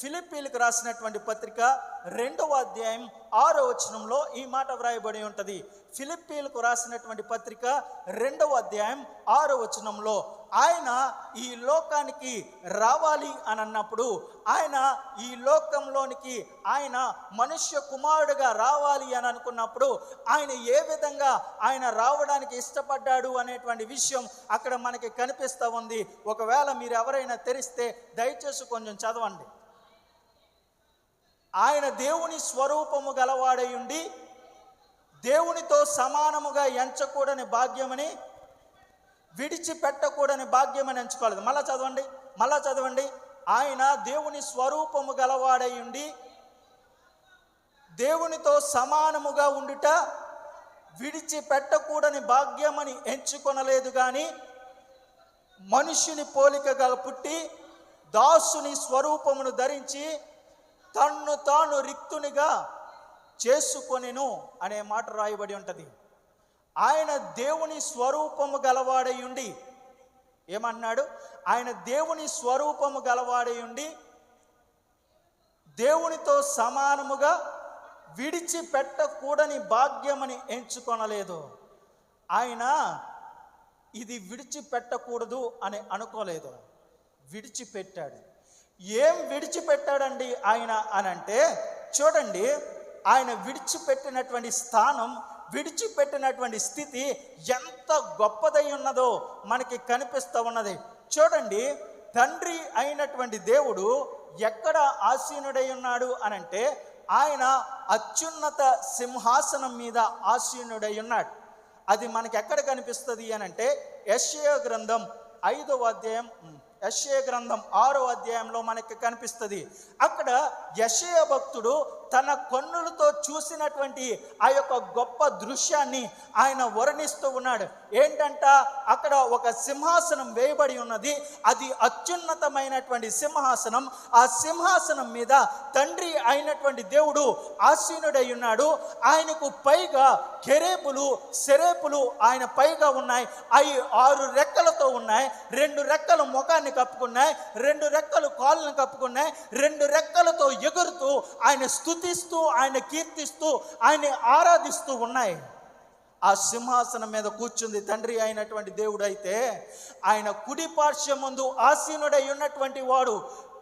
ఫిలిప్పీలకు రాసినటువంటి పత్రిక రెండవ అధ్యాయం ఆరో వచనంలో ఈ మాట వ్రాయబడి ఉంటుంది. ఫిలిప్పీలకు రాసినటువంటి పత్రిక రెండవ అధ్యాయం ఆరో వచనంలో ఆయన ఈ లోకానికి రావాలి అని అన్నప్పుడు ఆయన ఈ లోకంలోనికి ఆయన మనుష్య కుమారుడుగా రావాలి అని అనుకున్నప్పుడు ఆయన ఏ విధంగా ఆయన రావడానికి ఇష్టపడ్డాడు అనేటువంటి విషయం అక్కడ మనకి కనిపిస్తూ ఉంది. ఒకవేళ మీరు ఎవరైనా తెరిస్తే దయచేసి కొంచెం చదవండి. ఆయన దేవుని స్వరూపము గలవాడై ఉండి దేవునితో సమానముగా ఎంచకూడని భాగ్యమని విడిచిపెట్టకూడని భాగ్యమని ఎంచుకోలేదు. మళ్ళా చదవండి మళ్ళా చదవండి. ఆయన దేవుని స్వరూపము గలవాడై ఉండి దేవునితో సమానముగా ఉండుట విడిచిపెట్టకూడని భాగ్యమని ఎంచుకొనలేదు కానీ మనుషుని పోలికగా పుట్టి దాసుని స్వరూపమును ధరించి తన్ను తాను రిక్తునిగా చేసుకొనిను అనే మాట రాయబడి ఉంటుంది. ఆయన దేవుని స్వరూపము గలవాడయుండి ఏమన్నాడు? ఆయన దేవుని స్వరూపము గలవాడయుండి దేవునితో సమానముగా విడిచిపెట్టకూడని భాగ్యమని ఎంచుకొనలేదు. ఆయన ఇది విడిచిపెట్టకూడదు అని అనుకోలేదు. విడిచిపెట్టాడు. ఏం విడిచిపెట్టాడండి ఆయన అని అంటే చూడండి ఆయన విడిచిపెట్టినటువంటి స్థానం విడిచిపెట్టినటువంటి స్థితి ఎంత గొప్పదై ఉన్నదో మనకి కనిపిస్తూ ఉన్నది. చూడండి తండ్రి అయినటువంటి దేవుడు ఎక్కడ ఆసీనుడై ఉన్నాడు అనంటే ఆయన అత్యున్నత సింహాసనం మీద ఆసీనుడై ఉన్నాడు. అది మనకి ఎక్కడ కనిపిస్తుంది అని అంటే యశ్య గ్రంథం ఐదవ అధ్యాయం యశయ గ్రంథం ఆరో అధ్యాయంలో మనకి కనిపిస్తుంది. అక్కడ యశయ భక్తుడు తన కన్నులతో చూసినటువంటి ఆ యొక్క గొప్ప దృశ్యాన్ని ఆయన వర్ణిస్తూ ఉన్నాడు. ఏంటంట అక్కడ ఒక సింహాసనం వేయబడి ఉన్నది. అది అత్యున్నతమైనటువంటి సింహాసనం. ఆ సింహాసనం మీద తండ్రి అయినటువంటి దేవుడు ఆసీనుడై ఉన్నాడు. ఆయనకు పైగా కెరేపులు సెరేపులు ఆయన పైగా ఉన్నాయి. అవి ఆరు రెక్కలతో ఉన్నాయి. రెండు రెక్కల ముఖాన్ని కప్పుకున్నాయి రెండు రెక్కలు కాళ్ళను కప్పుకున్నాయి రెండు రెక్కలతో ఎగురుతూ ఆయన స్థుతిస్తూ ఆయన కీర్తిస్తూ ఆయన ఆరాధిస్తూ ఉన్నాయి. ఆ సింహాసనం మీద కూర్చుంది తండ్రి అయినటువంటి దేవుడైతే ఆయన కుడి పార్శ్వం ముందు ఆసీనుడై ఉన్నటువంటి వాడు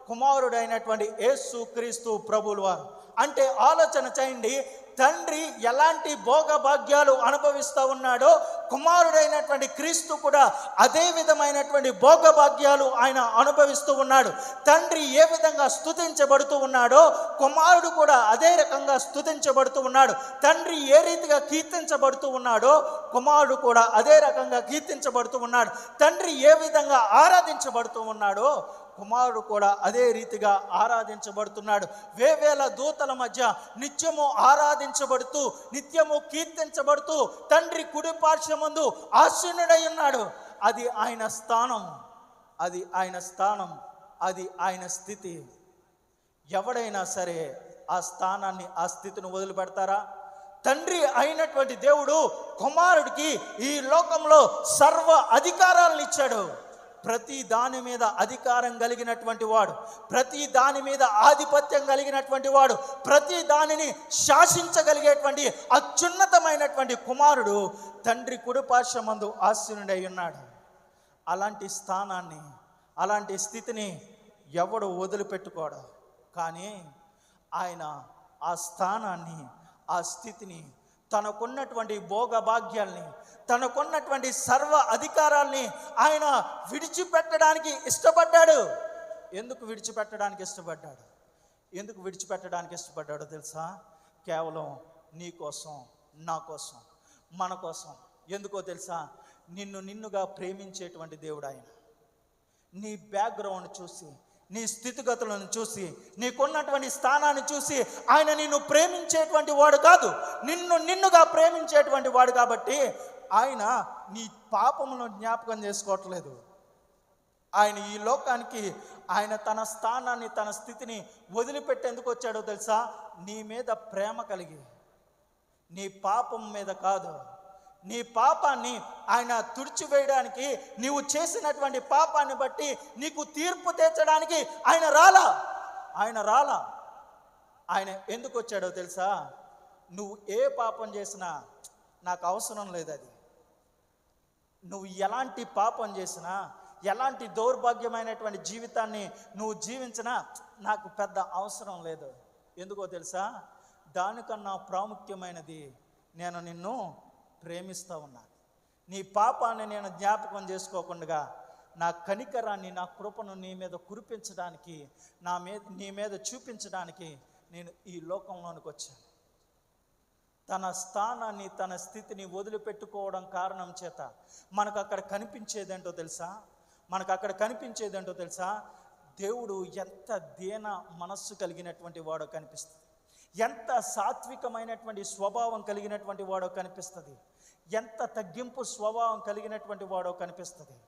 కుమారుడైనటువంటి యేసు క్రీస్తు ప్రభులు వారు. అంటే ఆలోచన చేయండి తండ్రి ఎలాంటి భోగభాగ్యాలు అనుభవిస్తూ ఉన్నాడో కుమారుడైనటువంటి క్రీస్తు కూడా అదే విధమైనటువంటి భోగభాగ్యాలు ఆయన అనుభవిస్తూ ఉన్నాడు. తండ్రి ఏ విధంగా స్తుతించబడుతూ ఉన్నాడో కుమారుడు కూడా అదే రకంగా స్తుతించబడుతూ ఉన్నాడు. తండ్రి ఏ రీతిగా కీర్తించబడుతూ ఉన్నాడో కుమారుడు కూడా అదే రకంగా కీర్తించబడుతూ ఉన్నాడు. తండ్రి ఏ విధంగా ఆరాధించబడుతూ ఉన్నాడో కుమారుడు కూడా అదే రీతిగా ఆరాధించబడుతున్నాడు. వేవేల దూతల మధ్య నిత్యము ఆరాధించబడుతూ నిత్యము కీర్తించబడుతూ తండ్రి కుడి ముందు ఆశీనుడై ఉన్నాడు. అది ఆయన స్థానం అది ఆయన స్థానం అది ఆయన స్థితి. ఎవడైనా సరే ఆ స్థానాన్ని ఆ స్థితిని వదిలిపెడతారా? తండ్రి అయినటువంటి దేవుడు కుమారుడికి ఈ లోకంలో సర్వ అధికారాలను ఇచ్చాడు. ప్రతి దాని మీద అధికారం కలిగినటువంటి వాడు ప్రతి దాని మీద ఆధిపత్యం కలిగినటువంటి వాడు ప్రతి దానిని శాసించగలిగేటువంటి అత్యున్నతమైనటువంటి కుమారుడు తండ్రి కుడిపార్శ్వమందు ఆశీనుడై ఉన్నాడు. అలాంటి స్థానాన్ని అలాంటి స్థితిని ఎవడు వదిలిపెట్టుకోడు. కానీ ఆయన ఆ స్థానాన్ని ఆ స్థితిని తనకున్నటువంటి భోగభాగ్యాల్ని తనకున్నటువంటి సర్వ అధికారాల్ని ఆయన విడిచిపెట్టడానికి ఇష్టపడ్డాడు. ఎందుకు విడిచిపెట్టడానికి ఇష్టపడ్డాడు? ఎందుకు విడిచిపెట్టడానికి ఇష్టపడ్డాడో తెలుసా? కేవలం నీ కోసం నా కోసం మన కోసం. ఎందుకో తెలుసా? నిన్ను నిన్నుగా ప్రేమించేటువంటి దేవుడు ఆయన. నీ బ్యాక్గ్రౌండ్ చూసి నీ స్థితిగతులను చూసి నీకున్నటువంటి స్థానాన్ని చూసి ఆయన నిన్ను ప్రేమించేటువంటి వాడు కాదు. నిన్ను నిన్నుగా ప్రేమించేటువంటి వాడు కాబట్టి ఆయన నీ పాపములను జ్ఞాపకం చేసుకోవట్లేదు. ఆయన ఈ లోకానికి ఆయన తన స్థానాన్ని తన స్థితిని వదిలిపెట్టేందుకు వచ్చాడో తెలుసా? నీ మీద ప్రేమ కలిగి నీ పాపం మీద కాదు. నీ పాపాన్ని ఆయన తుడిచివేయడానికి నీవు చేసినటువంటి పాపాన్ని బట్టి నీకు తీర్పు తీర్చడానికి ఆయన రాలా? ఆయన రాలా? ఆయన ఎందుకు వచ్చాడో తెలుసా? నువ్వు ఏ పాపం చేసినా నాకు అవసరం లేదు అది. నువ్వు ఎలాంటి పాపం చేసినా ఎలాంటి దౌర్భాగ్యమైనటువంటి జీవితాన్ని నువ్వు జీవించినా నాకు పెద్ద అవసరం లేదు. ఎందుకో తెలుసా? దానికన్నా ప్రాముఖ్యమైనది నేను నిన్ను ప్రేమిస్తూ ఉన్నాను నీ పాపాన్ని నేను జ్ఞాపకం చేసుకోకుండా నా కనికరాన్ని నా కృపను నీ మీద కురిపించడానికి నా మీద నీ మీద చూపించడానికి నేను ఈ లోకంలోనికి వచ్చాను. తన స్థానాన్ని తన స్థితిని వదిలిపెట్టుకోవడం కారణం చేత మనకు అక్కడ కనిపించేదేంటో తెలుసా? మనకు అక్కడ కనిపించేదేంటో తెలుసా? దేవుడు ఎంత దీన మనస్సు కలిగినటువంటి వాడో కనిపిస్తుంది. ఎంత సాత్వికమైనటువంటి స్వభావం కలిగినటువంటి వాడో కనిపిస్తుంది. ఎంత తగ్గింపు స్వభావం కలిగినటువంటి వాడో కనిపిస్తుంది.